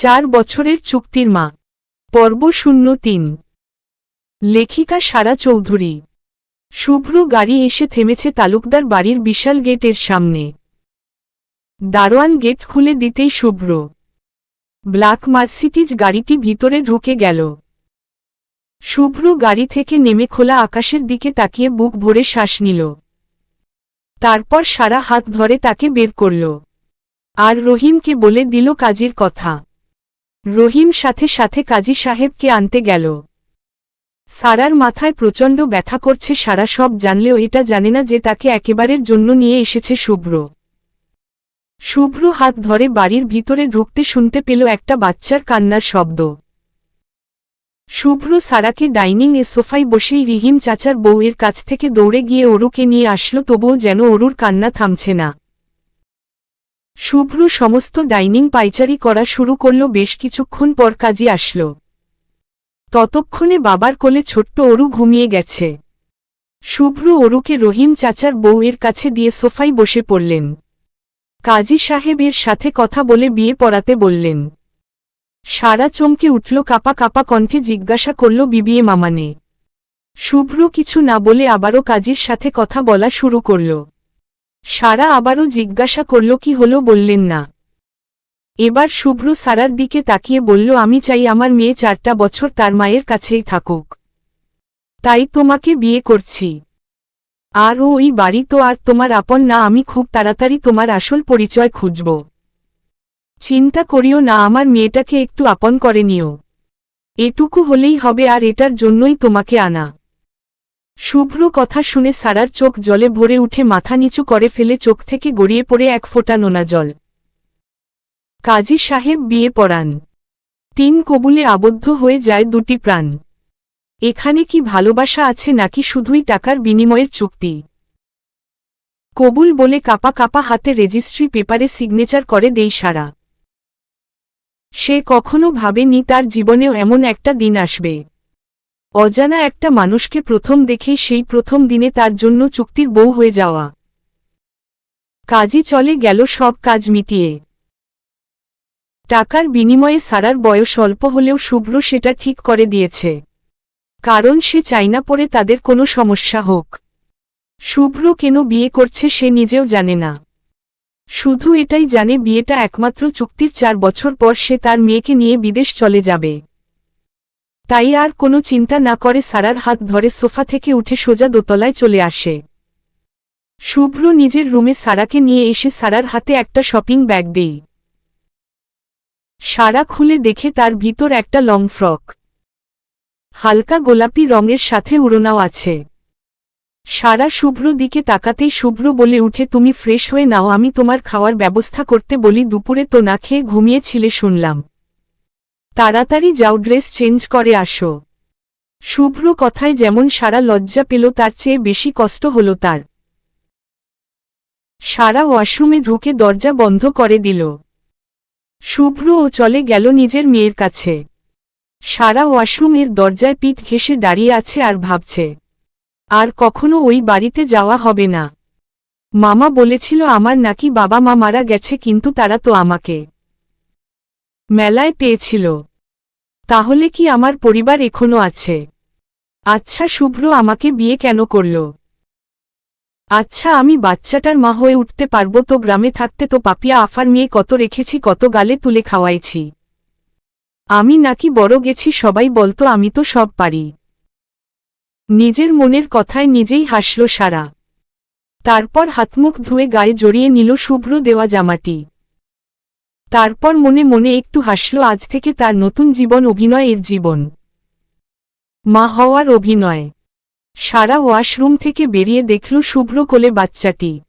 চার বছরের চুক্তির মা। পর্ব শূন্য তিন। লেখিকা সারা চৌধুরী। শুভ্র গাড়ি এসে থেমেছে তালুকদার বাড়ির বিশাল গেটের সামনে। দারোয়ান গেট খুলে দিতেই শুভ্র। ব্ল্যাক মার্সিটিজ গাড়িটি ভিতরে ঢুকে গেল। শুভ্র গাড়ি থেকে নেমে খোলা আকাশের দিকে তাকিয়ে বুক ভরে শ্বাস নিল। তারপর সারা হাত ধরে তাকে বের করল। আর রহিমকে বলে দিল কাজীর কথা। রহিম সাথে সাথে কাজী সাহেবকে আনতে গেল। সারার মাথায় প্রচণ্ড ব্যথা করছে সারা সব জানলেও এটা জানে না যে তাকে একেবারের জন্য নিয়ে এসেছে শুভ্র। শুভ্র হাত ধরে বাড়ির ভিতরে ঢুকতে শুনতে পেল একটা বাচ্চার কান্নার শব্দ। শুভ্র সারাকে ডাইনিং এ সোফায় বসেই রিহিম চাচার বউয়ের কাছ থেকে দৌড়ে গিয়ে অরুকে নিয়ে আসলো তবুও যেন অরুর কান্না থামছে না। শুভ্র সমস্ত ডাইনিং পাইচারি করা শুরু করল, বেশ কিছুক্ষণ পর কাজী আসল। ততক্ষণে বাবার কোলে ছোট্ট অরু ঘুমিয়ে গেছে। শুভ্র অরুকে রহিম চাচার বউয়ের কাছে দিয়ে সোফায় বসে পড়লেন। কাজী সাহেবের সাথে কথা বলে বিয়ে পড়াতে বললেন। সারা চমকে উঠল, কাপা কাপা কণ্ঠে জিজ্ঞাসা করল বিবিএ মামানে। শুভ্র কিছু না বলে আবারও কাজীর সাথে কথা বলা শুরু করল। সারা আবারও জিজ্ঞাসা করল, কি হলো? বললেন, না। এবার শুভ্র সারার দিকে তাকিয়ে বলল, আমি চাই আমার মেয়ে চারটা বছর তার মায়ের কাছেই থাকুক। তাই তোমাকে বিয়ে করছি। আর ওই বাড়ি তো আর তোমার আপন না, আমি খুব তাড়াতাড়ি তোমার আসল পরিচয় খুঁজব। চিন্তা করিও না, আমার মেয়েটাকে একটু আপন করে নিও। এটুকু হলেই হবে আর এটার জন্যই তোমাকে আনা। শুভ্র কথা শুনে সারার চোখ জলে ভরে উঠে মাথা নিচু করে ফেলে চোখ থেকে গড়িয়ে পড়ে এক ফোঁটা নোনা জল। কাজী সাহেব বিয়ে পড়ান। তিন কবুলে আবদ্ধ হয়ে যায় দুটি প্রাণ। এখানে কি ভালোবাসা আছে নাকি শুধুই টাকার বিনিময়ের চুক্তি? কবুল বলে কাপা কাপা হাতে রেজিস্ট্রি পেপারে সিগনেচার করে দেই সারা। সে কখনো ভাবেনি তার জীবনেও এমন একটা দিন আসবে। অজানা একটা মানুষকে প্রথম দেখেই সেই প্রথম দিনে তার জন্য চুক্তির বউ হয়ে যাওয়া। কাজই চলে গেল সব কাজ মিটিয়ে। টাকার বিনিময়ে সারার বয়স অল্প হলেও শুভ্র সেটা ঠিক করে দিয়েছে। কারণ সে চাই না পড়ে তাদের কোনো সমস্যা হোক। শুভ্র কেন বিয়ে করছে সে নিজেও জানে না। শুধু এটাই জানে বিয়েটা একমাত্র চুক্তির চার বছর পর সে তার মেয়েকে নিয়ে বিদেশ চলে যাবে। তাই আর কোনো চিন্তা না করে সারার হাত ধরে সোফা থেকে উঠে সোজা দোতলায় চলে আসে। শুভ্র নিজের রুমে সারাকে নিয়ে এসে সারার হাতে একটা শপিং ব্যাগ দেই সারা খুলে দেখে তার ভিতর একটা লং ফ্রক। হালকা গোলাপি রঙের সাথে উড়োনাও আছে। সারা শুভ্র দিকে তাকাতেই শুভ্র বলে উঠে, তুমি ফ্রেশ হয়ে নাও, আমি তোমার খাওয়ার ব্যবস্থা করতে বলি, দুপুরে তো না খেয়ে ঘুমিয়েছিলে শুনলাম। তাড়াতাড়ি যাও, ড্রেস চেঞ্জ করে আসো। শুভ্র কথায় যেমন সারা লজ্জা পেল, তার চেয়ে বেশি কষ্ট হল তার। সারা ওয়াশরুমে ঢুকে দরজা বন্ধ করে দিল। শুভ্র ও চলে গেল নিজের মেয়ের কাছে। সারা ওয়াশরুমের দরজায় পিঠ ঘেসে দাঁড়িয়ে আছে আর ভাবছে, আর কখনো ওই বাড়িতে যাওয়া হবে না। মামা বলেছিল, আমার নাকি বাবা মা মারা গেছে, কিন্তু তারা তো আমাকে মেলায় পেয়েছিল। তাহলে কি আমার পরিবার এখনও আছে? আচ্ছা শুভ্র আমাকে বিয়ে কেন করল? আচ্ছা আমি বাচ্চাটার মা হয়ে উঠতে পারব তো গ্রামে থাকতে তো পাপিয়া আফার মেয়ে কত রেখেছি, কত গালে তুলে খাওয়াইছি। আমি নাকি বড় গেছি, সবাই বলতো আমি তো সব পারি। নিজের মনের কথায় নিজেই হাসল সারা। তারপর হাতমুখ ধুয়ে গায়ে জড়িয়ে নিল শুভ্র দেওয়া জামাটি। তারপর মনে মনে একটু হাসল, আজ থেকে তার নতুন জীবন অভিনয়ের জীবন। মা হওয়ার অভিনয়। সারা ওয়াশরুম থেকে বেরিয়ে দেখল শুভ্র কোলে বাচ্চাটি।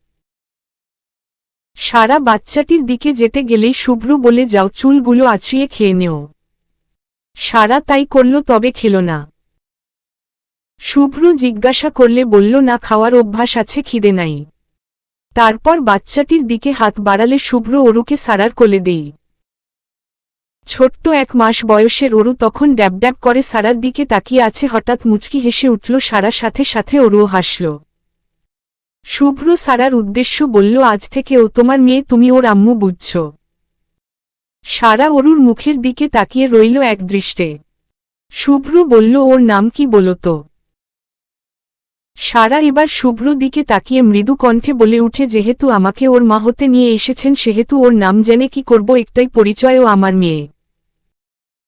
সারা বাচ্চাটির দিকে যেতে গেলেই শুভ্র বলে, যাও, চুলগুলো আছুয়ে খেয়ে নেও। সারা তাই করল, তবে খেল না। শুভ্র জিজ্ঞাসা করলে বলল, না, খাওয়ার অভ্যাস আছে, খিদে নাই। তারপর বাচ্চাটির দিকে হাত বাড়ালে শুভ্র অরুকে সারার কোলে দেই। ছোট্ট এক মাস বয়সের অরু তখন ড্যাব ড্যাব করে সারার দিকে তাকিয়ে আছে, হঠাৎ মুচকি হেসে উঠল সারার সাথে সাথে অরুও হাসল। শুভ্র সারার উদ্দেশ্য বলল, আজ থেকে ও তোমার মেয়ে, তুমি ওর আম্মু বুঝছ। সারা অরুর মুখের দিকে তাকিয়ে রইল এক দৃষ্টে। শুভ্র বলল, ওর নাম কি বলতো সারা এবার শুভ্র দিকে তাকিয়ে মৃদু কণ্ঠে বলে উঠে, যেহেতু আমাকে ওর মা হতে নিয়ে এসেছেন, সেহেতু ওর নাম জেনে কি করব, একটাই পরিচয় ও আমার মেয়ে।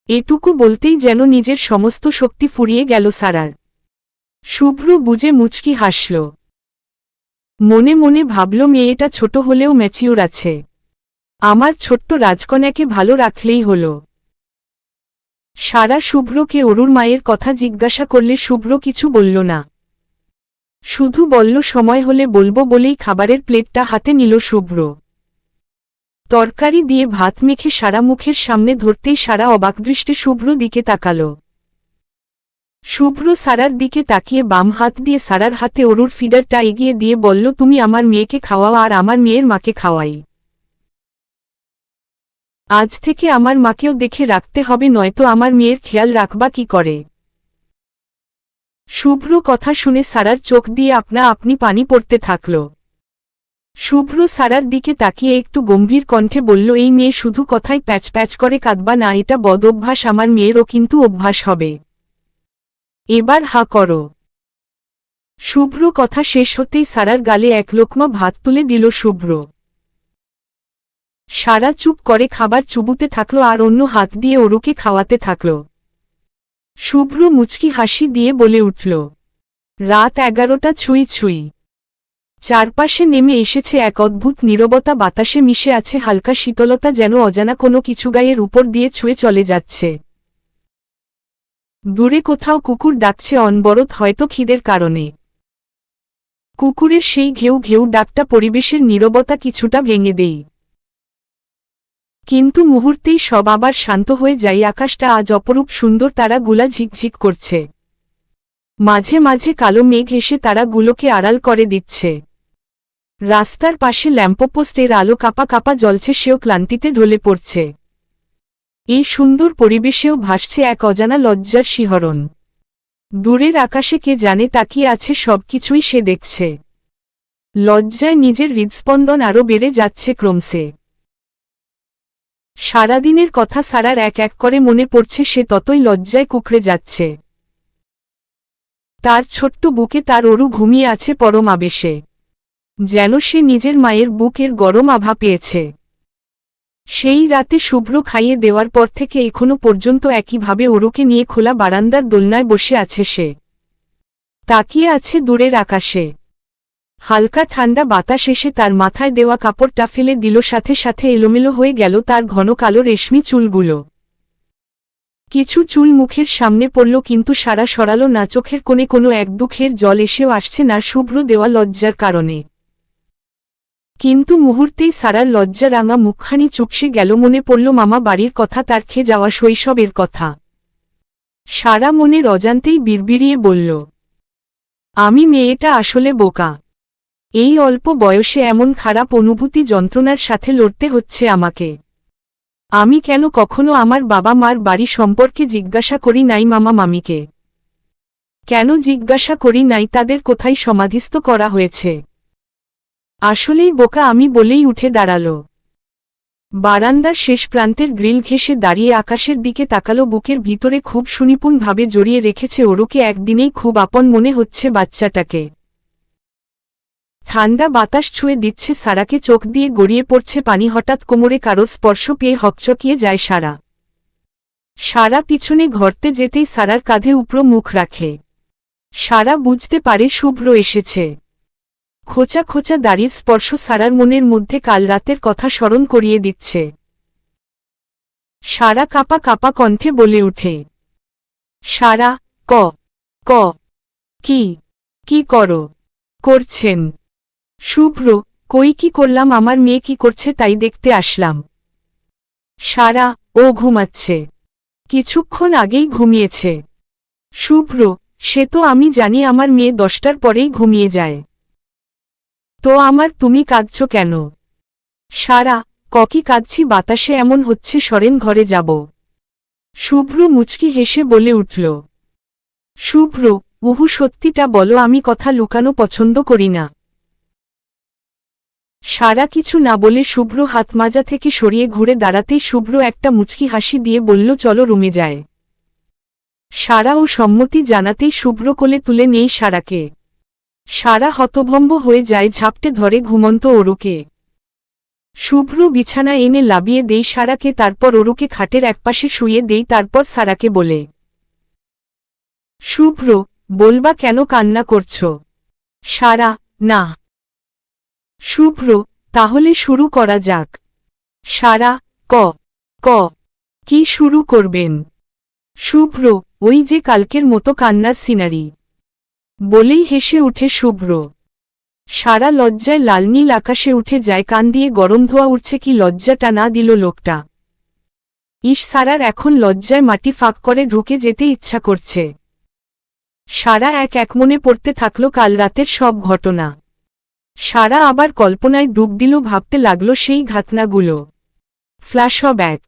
এটুকু বলতেই যেন নিজের সমস্ত শক্তি ফুরিয়ে গেল সারার। শুভ্র বুঝে মুচকি হাসল। মনে মনে ভাবল, মেয়েটা ছোট হলেও ম্যাচিউর আছে। আমার ছোট্ট রাজকন্যাকে ভালো রাখলেই হল। সারা শুভ্রকে অরুর মায়ের কথা জিজ্ঞাসা করলে শুভ্র কিছু বলল না। শুধু বলল, সময় হলে বলব বলেই খাবারের প্লেটটা হাতে নিল শুভ্র। তরকারি দিয়ে ভাত মেখে সারা মুখের সামনে ধরতেই সারা অবাকদৃষ্টে শুভ্র দিকে তাকাল। শুভ্র সারার দিকে তাকিয়ে বাম হাত দিয়ে সারার হাতে অরুর ফিডারটা এগিয়ে দিয়ে বলল, তুমি আমার মেয়েকে খাওয়াও আর আমার মেয়ের মাকে খাওয়াই। আজ থেকে আমার মাকেও দেখে রাখতে হবে, নয়তো আমার মেয়ের খেয়াল রাখবা কি করে? শুভ্র কথা শুনে সারার চোখ দিয়ে আপনা আপনি পানি পড়তে থাকল। শুভ্র সারার দিকে তাকিয়ে একটু গম্ভীর কণ্ঠে বলল, এই মেয়ে শুধু কথায় প্যাচ প্যাচ করে কাঁদবা না, এটা বদ অভ্যাস, আমার মেয়েরও কিন্তু অভ্যাস হবে। এবার হা করো শুভ্র কথা শেষ হতেই সারার গালে এক লোকমা ভাত তুলে দিল শুভ্র। সারা চুপ করে খাবার চুবুতে থাকল আর অন্য হাত দিয়ে ওরুকে খাওয়াতে থাকল। শুভ্র মুচকি হাসি দিয়ে বলে উঠল, রাত এগারোটা ছুঁই ছুঁই। চারপাশে নেমে এসেছে এক অদ্ভুত নীরবতা, বাতাসে মিশে আছে হালকা শীতলতা যেন অজানা কোনো কিছু গায়ের উপর দিয়ে ছুঁয়ে চলে যাচ্ছে। দূরে কোথাও কুকুর ডাকছে, অনবরত হয়তো খিদের কারণে। কুকুরের সেই ঘেউ ঘেউ ডাকটা পরিবেশের নীরবতা কিছুটা ভেঙে দেই। কিন্তু মুহূর্তেই সব আবার শান্ত হয়ে যায়। আকাশটা আজ অপরূপ সুন্দর, তারাগুলা ঝিকঝিক করছে। মাঝে মাঝে কালো মেঘ এসে তারাগুলোকে আড়াল করে দিচ্ছে। রাস্তার পাশে ল্যাম্পোপোস্টের আলো কাপা কাপা জ্বলছে, সেও ক্লান্তিতে ঢলে পড়ছে। এই সুন্দর পরিবেশেও ভাসছে এক অজানা লজ্জার শিহরণ। দূরের আকাশে কে জানে তাকিয়ে আছে, সবকিছুই সে দেখছে। লজ্জায় নিজের হৃদস্পন্দন আরও বেড়ে যাচ্ছে ক্রমশে। সারাদিনের কথা সারার এক এক করে মনে পড়ছে সে ততই লজ্জায় কুকড়ে যাচ্ছে। তার ছোট্ট বুকে তার অরু ঘুমিয়ে আছে পরম আবেশে। যেন সে নিজের মায়ের বুকের গরম আভা পেয়েছে। সেই রাতে শুভ্র খাইয়ে দেওয়ার পর থেকে এখনও পর্যন্ত একইভাবে ওরুকে নিয়ে খোলা বারান্দার দোলনায় বসে আছে সে। তাকিয়ে আছে দূরের আকাশে। হালকা ঠান্ডা বাতাস এসে তার মাথায় দেওয়া কাপড়টা ফেলে দিল, সাথে সাথে এলোমেলো হয়ে গেল তার ঘন কালো রেশমি চুলগুলো। কিছু চুল মুখের সামনে পড়ল, কিন্তু সারা সরালো না, চোখের কোণে কোনো এক দুঃখের জল এসেও আসছে না শুভ্র দেওয়া লজ্জার কারণে। কিন্তু মুহূর্তেই সারার লজ্জা রাঙা মুখখানি চুপসে গেল, মনে পড়ল মামা বাড়ির কথা, তার খেয়ে যাওয়া শৈশবের কথা। সারা মনে রজান্তেই বিড়বিড়িয়ে বলল, আমি মেয়েটা আসলে বোকা। এই অল্প বয়সে এমন খারাপ অনুভূতি যন্ত্রণার সাথে লড়তে হচ্ছে আমাকে। আমি কেন কখনো আমার বাবা মার বাড়ি সম্পর্কে জিজ্ঞাসা করি নাই মামা মামিকে। কেন জিজ্ঞাসা করি নাই তাদের কোথায় সমাধিস্থ করা হয়েছে। আসলেই বোকা আমি বলেই উঠে দাঁড়াল। বারান্দার শেষ প্রান্তের গ্রিল ঘেসে দাঁড়িয়ে আকাশের দিকে তাকালো বুকের ভিতরে খুব সুনিপুণভাবে জড়িয়ে রেখেছে ওরুকে একদিনেই খুব আপন মনে হচ্ছে বাচ্চাটাকে। ঠান্ডা বাতাস ছুঁয়ে দিচ্ছে সারাকে চোখ দিয়ে গড়িয়ে পড়ছে পানি। হঠাৎ কোমরে কারোর স্পর্শ পেয়ে হকচকিয়ে যায় সারা। সারা পিছনে ঘরতে যেতেই সারার কাঁধে উপরো মুখ রাখে। সারা বুঝতে পারে শুভ্র এসেছে। খোঁচা খোঁচা দাড়ির স্পর্শ সারার মনের মধ্যে কাল রাতের কথা স্মরণ করিয়ে দিচ্ছে। সারা কাপা কাপা কণ্ঠে বলে উঠে সারা, ক ক, কি কি করো? করছেন। শুভ্র, কই কি করলাম, আমার মেয়ে কি করছে তাই দেখতে আসলাম। সারা, ও ঘুমাচ্ছে। কিছুক্ষণ আগেই ঘুমিয়েছে। শুভ্র, সে তো আমি জানি আমার মেয়ে দশটার পরেই ঘুমিয়ে যায়। তো আমার তুমি কাঁদছ কেন? সারা ককি কাঁদছি, বাতাসে এমন হচ্ছে, সরেন ঘরে যাব। শুভ্র মুচকি হেসে বলে উঠল, শুভ্র, উহু সত্যিটা বলো, আমি কথা লুকানো পছন্দ করি না। সারা কিছু না বলে শুভ্র হাত মাজা থেকে সরিয়ে ঘুরে দাঁড়াতেই শুভ্র একটা মুচকি হাসি দিয়ে বলল, চলো রুমে যায় সারা ও সম্মতি জানাতেই শুভ্র কোলে তুলে নেই সারাকে। সারা হতভম্ব হয়ে যায়, ঝাপটে ধরে ঘুমন্ত অরুকে। শুভ্র বিছানা এনে লাবিয়ে দেই সারাকে, তারপর ওরুকে খাটের একপাশে শুয়ে দেই তারপর সারাকে বলে, শুভ্র, বলবা কেন কান্না করছ? সারা, না। শুভ্র, তাহলে শুরু করা যাক। সারা, ক। ক। কি শুরু করবেন? শুভ্র, ওই যে কালকের মতো কান্নার সিনারি। বলেই হেসে উঠে শুভ্র। সারা লজ্জায় লাল নীল আকাশে উঠে যায় কান দিয়ে গরম ধোয়া উঠছে কি লজ্জাটা না দিল লোকটা। ইস, সারার এখন লজ্জায় মাটি ফাঁক করে ঢুকে যেতে ইচ্ছা করছে। সারা এক এক মনে পড়তে থাকল কাল রাতের সব ঘটনা। সারা আবার কল্পনায় ডুব দিল, ভাবতে লাগল সেই ঘাতনাগুলো। ফ্ল্যাশ ফ্ল্যাশব্যাক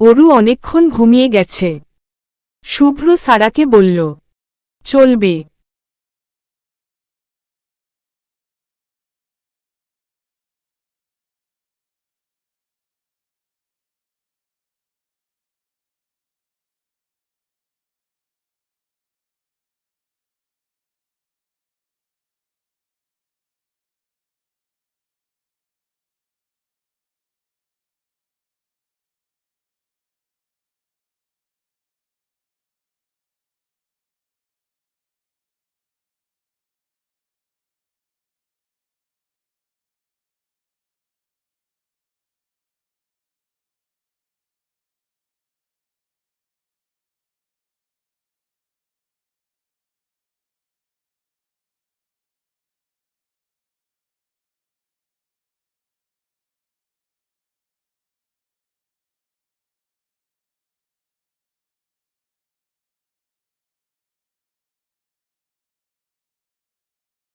অরু অনেকক্ষণ ঘুমিয়ে গেছে। শুভ্র সারাকে বলল, চলবে।